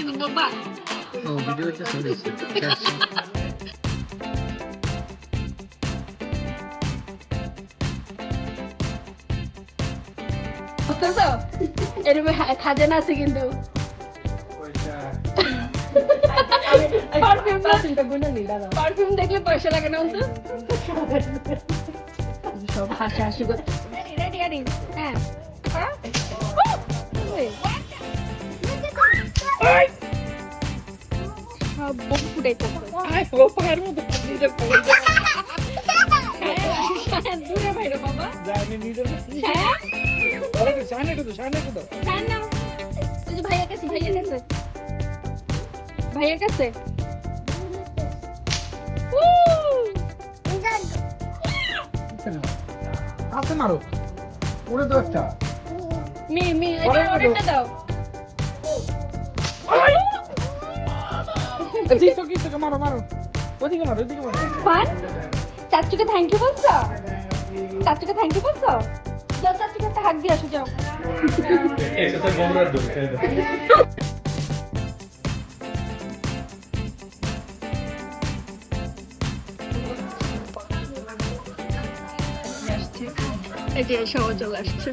কিন্তু বাবা ও ভিডিও হচ্ছে চলেছে বুঝতেছো এরকম খাজানা আছে কিন্তু পারফিউম দেখলে পয়সা লাগে না অন্তু সব হাসি হাসি করতে রেডি রেডি হ্যাঁ সব বুক ফুটাইতেছে হ্যাঁ, দূরে বাইরে বাবা। হ্যাঁ? না, না। ওই যে ভাইয়ের কাছে ভাইয়ের কাছে ভাইয়ের কাছে আছে মারো। ওরে তো একটা। মি মি এটা দাও। মারো মারো। ওদিকে মারো ওদিকে মারো। পান চাচুকে থ্যাংক ইউ বলছো? চাচুকে থ্যাংক ইউ বলছো? যাও চাচুকে একটা হাত দিয়ে আসো যাও। এই যে সবাই চলে আসছে।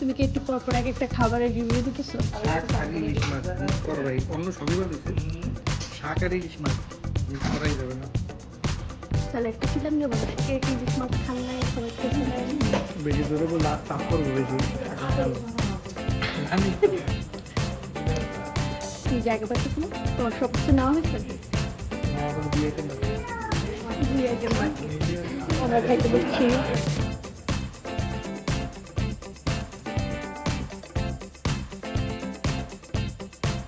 তুমি কি একটু পর পর এক একটা খাবারের রিভিউ দিতেছো শাক ইলিশ মাছ মিক্স করো ভাই অন্য সবই বলেছে শাক আর ইলিশ মাছ করাই যাবে না। তাহলে একটা ফিল্ম নেব না? কে কি ইলিশ মাছ খান নাই সবাই খেতে নাই বেশি দূরে বললে আর তাপ করব বেশি। কি জায়গা পাচ্ছিস না তোমার সব কিছু নেওয়া হয়েছে বিয়ে আমরা খাইতে বসছি।